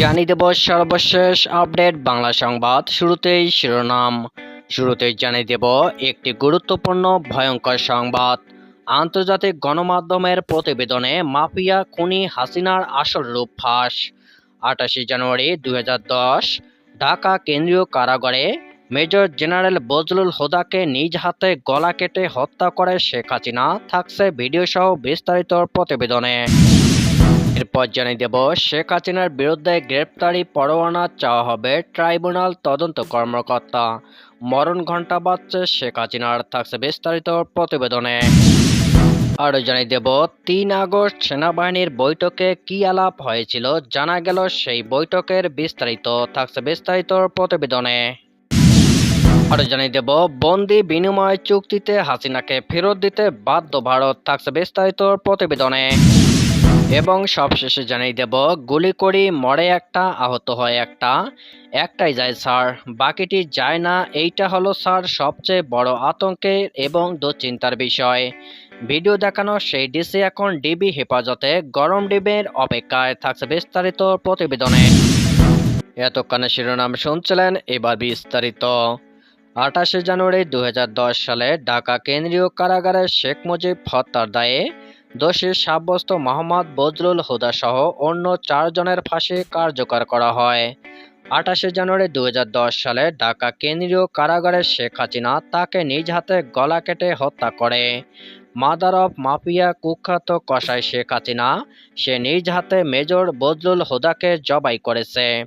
জানিয়ে দেব সর্বশেষ আপডেট। বাংলা সংবাদ, শুরুতেই শিরোনাম। শুরুতেই জানিয়ে দেব একটি গুরুত্বপূর্ণ, ভয়ঙ্কর সংবাদ। আন্তর্জাতিক গণমাধ্যমের প্রতিবেদনে মাফিয়া খুনি হাসিনার আসল রূপ ফাঁস। আটাশে জানুয়ারি দু হাজার দশ, ঢাকা কেন্দ্রীয় কারাগারে মেজর জেনারেল বজলুল হুদাকে নিজ হাতে গলা কেটে হত্যা করে শেখ হাসিনা, থাকছে ভিডিও সহ বিস্তারিত প্রতিবেদনে। এরপর জানিয়ে দেব, শেখ হাসিনার বিরুদ্ধে গ্রেপ্তারি পরোয়ানা চাওয়া হবে ট্রাইব্যুনাল তদন্ত কর্মকর্তা। মরণ ঘণ্টা বাজছে শেখ হাসিনার, থাকছে বিস্তারিত প্রতিবেদনে। আরও জানিয়ে দেব, তিন আগস্ট সেনাবাহিনীর বৈঠকে কি আলাপ হয়েছিল জানা গেল সেই বৈঠকের বিস্তারিত, থাকছে বিস্তারিত প্রতিবেদনে। আরও জানিয়ে দেব, বন্দি বিনিময় চুক্তিতে হাসিনাকে ফেরত দিতে বাধ্য ভারত, থাকছে বিস্তারিত প্রতিবেদনে। এবং সবশেষে জানিয়ে দেব, গুলি করি, মরে একটা, আহত হয় একটা। একটাই যায়, স্যার। বাকিটি যায় না, এইটা হলো, স্যার, সবচেয়ে বড় আতঙ্কের এবং দুশ্চিন্তার বিষয়। ভিডিও দেখানো সেই ডিসি এখন ডিবি হেফাজতে, গরম ডিবের অপেক্ষায় থাকছে বিস্তারিত প্রতিবেদনে। এতক্ষণে শিরোনাম শুনছিলেন এবার বিস্তারিত। আঠাশে জানুয়ারি দু হাজার দশ সালে ঢাকা কেন্দ্রীয় কারাগারে শেখ মুজিব হত্যার দায়ে দোষী সাব্যস্ত মোহাম্মদ বজলুল হুদা সহ অন্য চারজনের ফাঁসি কার্যকর করা হয়। আঠাশে জানুয়ারি দু হাজার দশ সালে ঢাকা কেন্দ্রীয় কারাগারে শেখ হাসিনা তাকে নিজ হাতে গলা কেটে হত্যা করে। মাদার অফ মাফিয়া কুখ্যাত কসাই শেখ হাসিনা, সে নিজ হাতে মেজর বজলুল হুদাকে জবাই করেছে।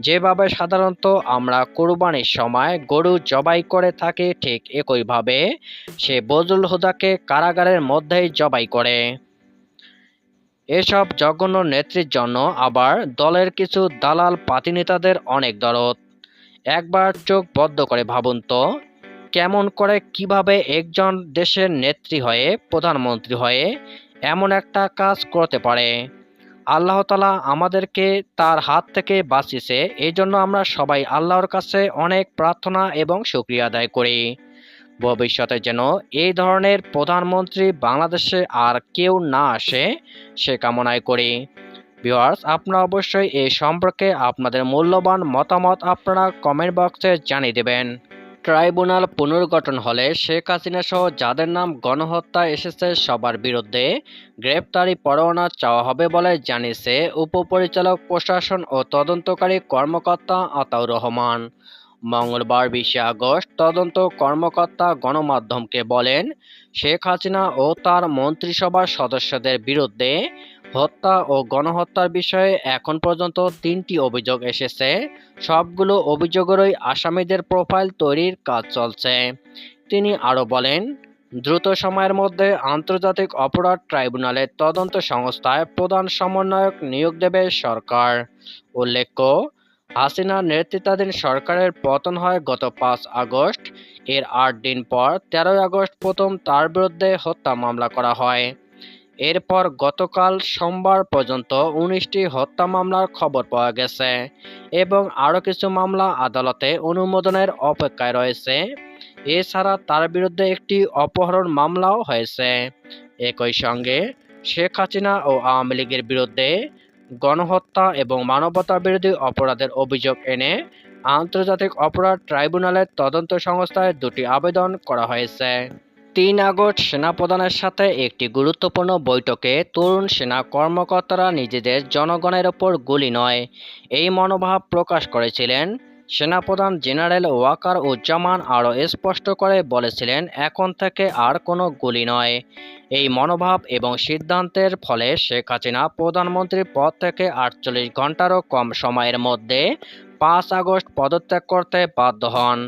যেভাবে সাধারণত আমরা কুরবানির সময় গরু জবাই করে থাকি, ঠিক একইভাবে সে বজলুল হুদাকে কারাগারের মধ্যেই জবাই করে। এসব জঘন্য নেত্রীর জন্য আবার দলের কিছু দালাল পাতিনেতাদের অনেক দরদ। একবার চোখ বদ্ধ করে ভাবুন তো, কেমন করে কীভাবে একজন দেশের নেত্রী হয়ে, প্রধানমন্ত্রী হয়ে এমন একটা কাজ করতে পারে? আল্লাহ তালা আমাদেরকে তার হাত থেকে বাঁচিয়েছে। এই জন্য আমরা সবাই আল্লাহর কাছে অনেক প্রার্থনা এবং শুক্রিয়া আদায় করি। ভবিষ্যতে যেন এই ধরনের প্রধানমন্ত্রী বাংলাদেশে আর কেউ না আসে, সে কামনায় করি। ভিউয়ার্স, আপনারা অবশ্যই এই সম্পর্কে আপনাদের মূল্যবান মতামত আপনারা কমেন্ট বক্সে জানিয়ে দেবেন। ট্রাইব্যুনাল পুনর্গঠন হলে শেখ হাসিনা সহ যাদের নাম গণহত্যা এসেছে সবার বিরুদ্ধে গ্রেপ্তারি পরোয়ানা চাওয়া হবে বলে জানিয়েছে উপপরিচালক, প্রশাসন ও তদন্তকারী কর্মকর্তা আতাউর রহমান। মঙ্গলবার বিশে আগস্ট তদন্ত কর্মকর্তা গণমাধ্যমকে বলেন, শেখ হাসিনা ও তার মন্ত্রিসভার সদস্যদের বিরুদ্ধে হত্যা ও গণহত্যার বিষয়ে এখন পর্যন্ত তিনটি অভিযোগ এসেছে। সবগুলো অভিযোগেরই আসামিদের প্রোফাইল তৈরির কাজ চলছে। তিনি আরও বলেন, দ্রুত সময়ের মধ্যে আন্তর্জাতিক অপরাধ ট্রাইব্যুনালের তদন্ত সংস্থায় প্রধান সমন্বয়ক নিয়োগ দেবে সরকার। উল্লেখ্য, হাসিনার নেতৃত্বাধীন সরকারের পতন হয় গত পাঁচ আগস্ট। এর আট দিন পর তেরোই আগস্ট প্রথম তার বিরুদ্ধে হত্যা মামলা করা হয়। এরপর গতকাল সোমবার পর্যন্ত উনিশটি হত্যা মামলার খবর পাওয়া গেছে এবং আরও কিছু মামলা আদালতে অনুমোদনের অপেক্ষায় রয়েছে। এছাড়া তার বিরুদ্ধে একটি অপহরণ মামলাও হয়েছে। একই সঙ্গে শেখ হাসিনা ও আওয়ামী লীগের বিরুদ্ধে গণহত্যা এবং মানবতা বিরোধী অপরাধের অভিযোগ এনে আন্তর্জাতিক অপরাধ ট্রাইব্যুনালের তদন্ত সংস্থায় দুটি আবেদন করা হয়েছে। তিন আগস্ট সেনাপ্রধানের সাথে একটি গুরুত্বপূর্ণ বৈঠকে তরুণ সেনা কর্মকর্তারা নিজেদের জনগণের ওপর গুলি নয়। এই মনোভাব প্রকাশ করেছিলেন সেনাপ্রধান জেনারেল ওয়াকার উজ্জামান আরও স্পষ্ট করে বলেছিলেন, এখন থেকে আর কোনো গুলি নয়। এই মনোভাব এবং সিদ্ধান্তের ফলে শেখ হাসিনা প্রধানমন্ত্রীর পদ থেকে আটচল্লিশ ঘন্টারও কম সময়ের মধ্যে পাঁচ আগস্ট পদত্যাগ করতে বাধ্য হন।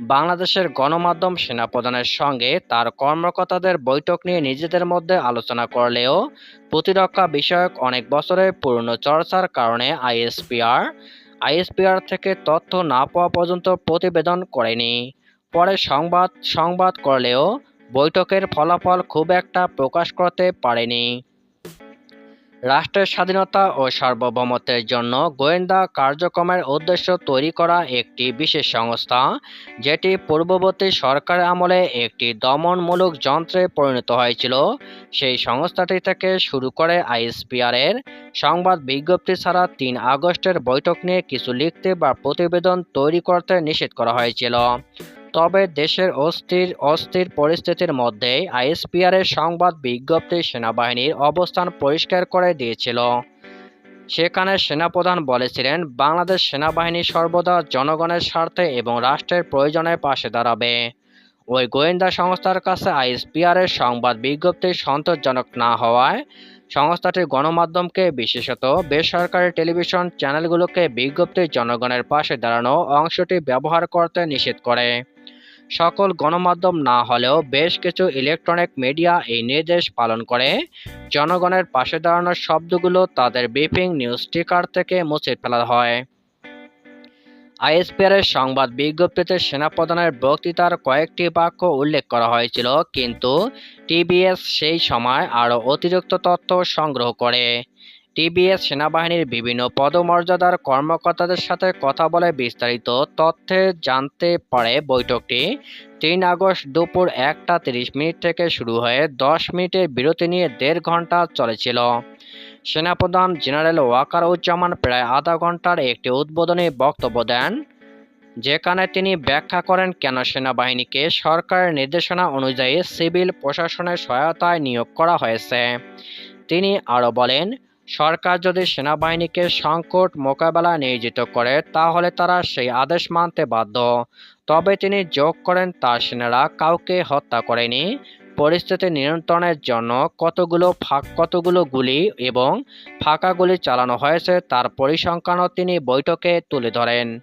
বাংলাদেশের গণমাধ্যম সেনাপ্রধানের সঙ্গে তার কর্মকর্তাদের বৈঠক নিয়ে নিজেদের মধ্যে আলোচনা করলেও প্রতিরক্ষা বিষয়ক অনেক বছরের পুরনো চর্চার কারণে আইএসপিআর আইএসপিআর থেকে তথ্য না পাওয়া পর্যন্ত প্রতিবেদন করেনি। পরে সংবাদ সংবাদ করলেও বৈঠকের ফলাফল খুব একটা প্রকাশ করতে পারেনি। রাষ্ট্রের স্বাধীনতা ও সার্বভৌমত্বের জন্য গোয়েন্দা কার্যক্রমের উদ্দেশ্য তৈরি করা একটি বিশেষ সংস্থা, যেটি পূর্ববর্তী সরকারের আমলে একটি দমনমূলক যন্ত্রে পরিণত হয়েছিল। সেই সংস্থাটি থেকে শুরু করে আইএসপিআর এর সংবাদ বিজ্ঞপ্তি ছাড়া তিন আগস্টের বৈঠক নিয়ে কিছু লিখতে বা প্রতিবেদন তৈরি করতে নিষেধ করা হয়েছিল। তবে দেশের অস্থির অস্থির পরিস্থিতির মধ্যেই আইএসপিআর এর সংবাদ বিজ্ঞপ্তি সেনাবাহিনীর অবস্থান পরিষ্কার করে দিয়েছিল। সেখানে সেনাপ্রধান বলেছিলেন, বাংলাদেশ সেনাবাহিনী সর্বদা জনগণের স্বার্থে এবং রাষ্ট্রের প্রয়োজনের পাশে দাঁড়াবে। ওই গোয়েন্দা সংস্থার কাছে আইএসপিআর এর সংবাদ বিজ্ঞপ্তি সন্তোষজনক না হওয়ায় সংস্থাটি গণমাধ্যমকে, বিশেষত বেসরকারি টেলিভিশন চ্যানেলগুলোকে বিজ্ঞপ্তির জনগণের পাশে দাঁড়ানো অংশটি ব্যবহার করতে নিষেধ করে। সকল গণমাধ্যম না হলেও বেশ কিছু ইলেকট্রনিক মিডিয়া এই নির্দেশ পালন করে। জনগণের পাশে দাঁড়ানোর শব্দগুলো তাদের ব্রিফিং নিউজ স্টিকার থেকে মুছে ফেলা হয়। আইএসপিআর এর সংবাদ বিজ্ঞপ্তিতে সেনাপ্রধানের বক্তৃতার কয়েকটি বাক্য উল্লেখ করা হয়েছিল, কিন্তু টিবিএস সেই সময় আরও অতিরিক্ত তথ্য সংগ্রহ করে। টিবিএস সেনাবাহিনীর বিভিন্ন পদমর্যাদার কর্মকর্তাদের সাথে কথা বলে বিস্তারিত তথ্যে জানতে পারে বৈঠকটি। তিন আগস্ট দুপুর একটা তিরিশ মিনিট থেকে শুরু হয়ে দশ মিনিটের বিরতি নিয়ে দেড় ঘণ্টা চলেছিল। সেনাপ্রধান জেনারেল ওয়াকারুজ্জামান প্রায় আধা ঘণ্টার একটি উদ্বোধনী বক্তব্য দেন, যেখানে তিনি ব্যাখ্যা করেন কেন সেনাবাহিনীকে সরকারের নির্দেশনা অনুযায়ী সিভিল প্রশাসনের সহায়তায় নিয়োগ করা হয়েছে। তিনি আরও বলেন সরকার যদি সেনাবাহিনীকে সংকট মোকাবেলায় নিয়োজিত করে, তাহলে তারা সেই আদেশ মানতে বাধ্য। তবে তিনি যোগ করেন, তার সেনারা কাউকে হত্যা করেনি। পরিস্থিতি নিয়ন্ত্রণের জন্য কতগুলো ফাঁক, কতগুলো গুলি এবং ফাঁকা গুলি চালানো হয়েছে, তার পরিসংখ্যানও তিনি বৈঠকে তুলে ধরেন।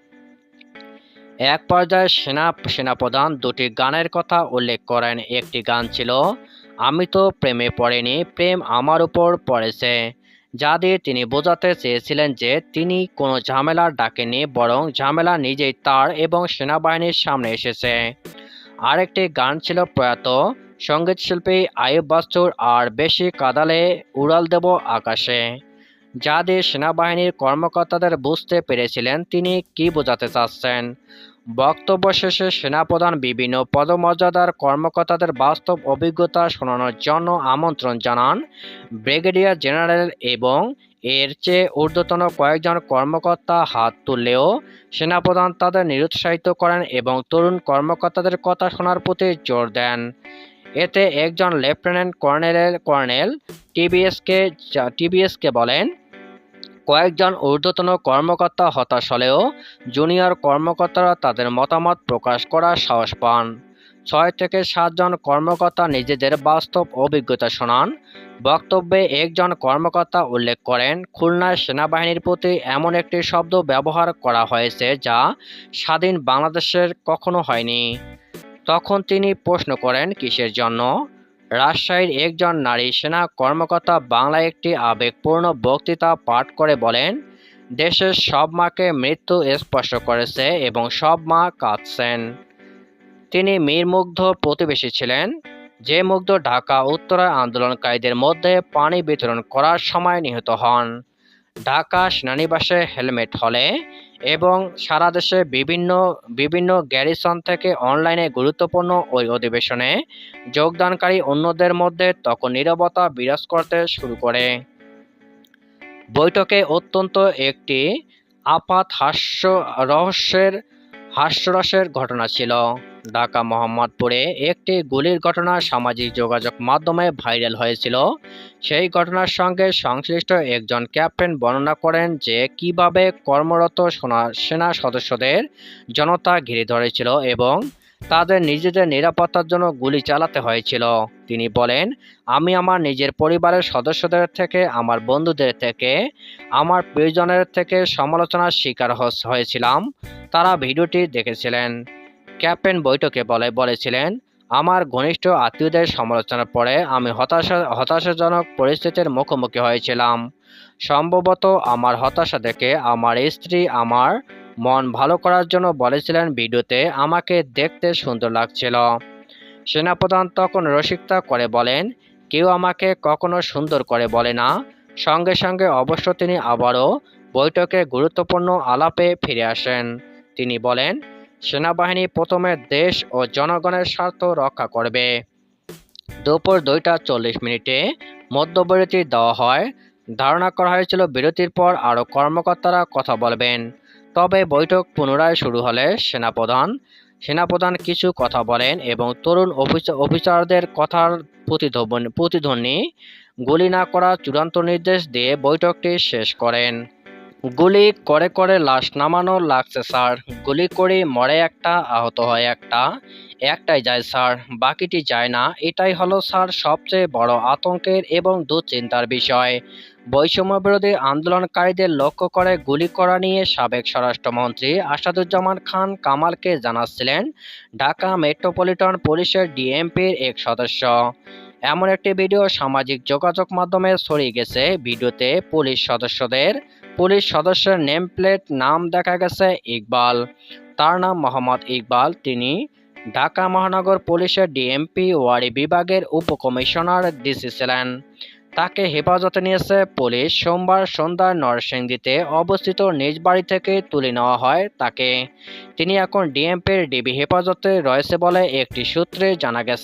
এক পর্যায়ে সেনা, সেনাপ্রধান দুটি গানের কথা উল্লেখ করেন। একটি গান ছিল, আমি তো প্রেমে পড়েনি, প্রেম আমার উপর পড়েছে। যা দিয়ে তিনি বোঝাতে চেয়েছিলেন যে তিনি কোনো ঝামেলার ডাকেনি বরং ঝামেলা নিজেই তার এবং সেনাবাহিনীর সামনে এসেছে। আরেকটি গান ছিল প্রয়াত, সঙ্গীতশিল্পী আয়ুব বাস্তুর, আর বেশি কাদালে উড়াল দেব আকাশে। যা দিয়ে সেনাবাহিনীর কর্মকর্তাদের বুঝতে পেরেছিলেন তিনি কি বোঝাতে চাচ্ছেন। বক্তব্য শেষে সেনাপ্রধান বিভিন্ন পদমর্যাদার কর্মকর্তাদের বাস্তব অভিজ্ঞতা শোনানোর জন্য আমন্ত্রণ জানান ব্রিগেডিয়ার জেনারেল এবং এর চেয়ে ঊর্ধ্বতন কয়েকজন কর্মকর্তা হাত তুললেও সেনাপ্রধান তাদের নিরুৎসাহিত করেন এবং তরুণ কর্মকর্তাদের কথা শোনার প্রতি জোর দেন। এতে একজন লেফটেন্যান্ট কর্নেলের কর্নেল টিবিএসকে টিবিএসকে বলেন কয়েকজন ঊর্ধ্বতন কর্মকর্তা হতাশ হলেও জুনিয়র কর্মকর্তারা তাদের মতামত প্রকাশ করার সাহস পান। ছয় থেকে সাতজন কর্মকর্তা নিজেদের বাস্তব অভিজ্ঞতা শোনান। বক্তব্যে একজন কর্মকর্তা উল্লেখ করেন, খুলনার সেনাবাহিনীর প্রতি এমন একটি শব্দ ব্যবহার করা হয়েছে যা স্বাধীন বাংলাদেশের কখনো হয়নি। তখন তিনি প্রশ্ন করেন, কিসের জন্য? রাজশাহীর একজন নারী সেনা কর্মকর্তা বাংলায় একটি আবেগপূর্ণ বক্তৃতা পাঠ করে বলেন, দেশের সব মাকে মৃত্যু স্পর্শ করেছে এবং সব মা কাঁদছেন। তিনি মীরমুগ্ধ প্রতিবেশী ছিলেন। যে মুগ্ধ ঢাকা উত্তরার আন্দোলনকারীদের মধ্যে পানি বিতরণ করার সময় নিহত হন। ঢাকা সেনানিবাসে হেলমেট হলে এবং সারা দেশে বিভিন্ন বিভিন্ন গ্যারিসন থেকে অনলাইনে গুরুত্বপূর্ণ ওই অধিবেশনে যোগদানকারী অন্যদের মধ্যে তখন নিরবতা বিরাজ করতে শুরু করে। বৈঠকে অত্যন্ত একটি আপাত হাস্য, রহস্যের, হাস্যরসের ঘটনা ছিল। ঢাকা মোহাম্মদপুরে একটি গুলির ঘটনা সামাজিক যোগাযোগ মাধ্যমে ভাইরাল হয়েছিল। সেই ঘটনার সঙ্গে সংশ্লিষ্ট একজন ক্যাপ্টেন বর্ণনা করেন যে কীভাবে কর্মরত সেনা সদস্যদের জনতা ঘিরে ধরেছিল এবং তাদের নিজেদের নিরাপত্তার জন্য গুলি চালাতে হয়েছিল। তিনি বলেন, আমি আমার নিজের পরিবারের সদস্যদের থেকে, আমার বন্ধুদের থেকে, আমার প্রিয়জনের থেকে সমালোচনার শিকার হয়েছিলাম। তারা ভিডিওটি দেখেছিলেন। ক্যাপ্টেন বৈঠকে বলে, বলেছিলেন, আমার ঘনিষ্ঠ আত্মীয়দের সমালোচনার পরে আমি হতাশা, হতাশাজনক পরিস্থিতির মুখোমুখি হয়েছিলাম। সম্ভবত আমার হতাশা দেখে আমার স্ত্রী আমার মন ভালো করার জন্য বলেছিলেন ভিডিওতে, আমাকে দেখতে সুন্দর লাগছিল। সেনাপ্রধান তখন রসিকতা করে বলেন, কেউ আমাকে কখনো সুন্দর করে বলে না। সঙ্গে সঙ্গে অবশ্য তিনি আবারও বৈঠকে গুরুত্বপূর্ণ আলাপে ফিরে আসেন। তিনি বলেন সেনাবাহিনী প্রথমে দেশ ও জনগণের স্বার্থ রক্ষা করবে। দুপুর দুইটা চল্লিশ মিনিটে মধ্যবিরতি দেওয়া হয়। ধারণা করা হয়েছিল, বিরতির পর আরও কর্মকর্তারা কথা বলবেন। তবে বৈঠক পুনরায় শুরু হলে সেনাপ্রধান সেনাপ্রধান কিছু কথা বলেন এবং তরুণ অফিসার অফিসারদের কথার প্রতিধ্বনি প্রতিধ্বনি গুলি না করার চূড়ান্ত নির্দেশ দিয়ে বৈঠকটি শেষ করেন। গুলি করে করে লাশ নামানো লাগছে, স্যার। গুলি করে মরে একটা, আহত হয় একটা। একটাই যায়, স্যার। বাকিটি যায় না। এটাই হলো, স্যার, সবচেয়ে বড় আতঙ্কের এবং দুশ্চিন্তার বিষয়। বৈষম্য বিরোধী আন্দোলনকারীদের লক্ষ্য করে গুলি করা নিয়ে সাবেক স্বরাষ্ট্রমন্ত্রী আসাদুজ্জামান খান কামালকে জানাচ্ছিলেন, ঢাকা মেট্রোপলিটন পুলিশের ডিএমপির এক সদস্য। এমন একটি ভিডিও সামাজিক যোগাযোগ মাধ্যমে ছড়িয়ে গেছে। ভিডিওতে পুলিশ সদস্যদের, পুলিশ সদস্যের নেম প্লেট নাম দেখা গেছে ইকবাল। তার নাম মোহাম্মদ ইকবাল। তিনি ঢাকা মহানগর পুলিশের ডিএমপি, ওয়ারি বিভাগের উপকমিশনার ডিসি ছিলেন। তাকে হেফাজতে নিয়েছে পুলিশ। সোমবার সন্ধ্যায় নরসিংদীতে অবস্থিত নিজ বাড়ি থেকে তুলে নেওয়া হয় তাকে। তিনি এখন ডিএমপির ডিবি হেফাজতে রয়েছে বলে একটি সূত্রে জানা গেছে।